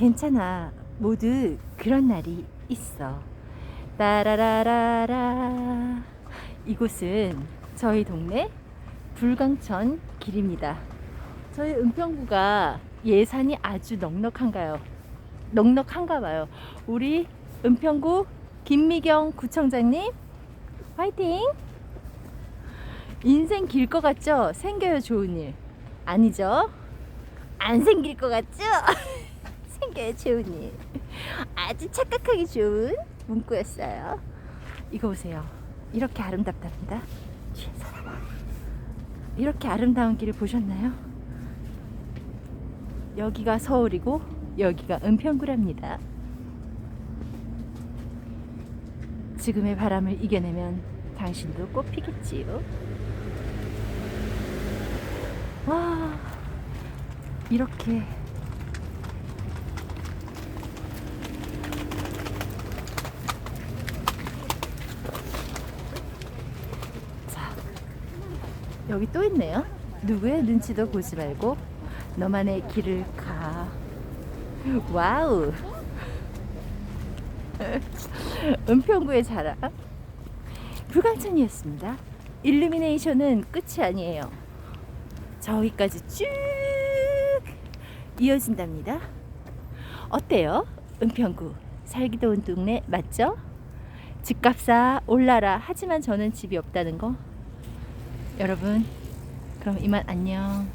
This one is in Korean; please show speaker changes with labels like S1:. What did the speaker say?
S1: 괜찮아. 모두 그런 날이 있어. 따라라라라. 이곳은 저희 동네 불광천 길입니다. 저희 은평구가 예산이 아주 넉넉한가요? 넉넉한가 봐요. 우리 은평구 김미경 구청장님 화이팅! 인생 길 것 같죠? 생겨요 좋은 일 아니죠? 안 생길 것 같죠? 생겨요 일 아주 착각하기 좋은 문구였어요 이거 보세요 이렇게 아름답답니다 뒤에서. 이렇게 아름다운 길을 보셨나요? 여기가 서울이고 여기가 은평구랍니다 지금의 바람을 이겨내면 당신도 꽃 피겠지요. 와, 이렇게 자, 여기 또 있네요. 누구의 눈치도 보지 말고 너만의 길을 가. 와우. 은평구의 자랑 불광천이었습니다. 일루미네이션은 끝이 아니에요. 저기까지 쭉 이어진답니다. 어때요? 은평구 살기 좋은 동네 맞죠? 집값아 올라라 하지만 저는 집이 없다는 거 여러분 그럼 이만 안녕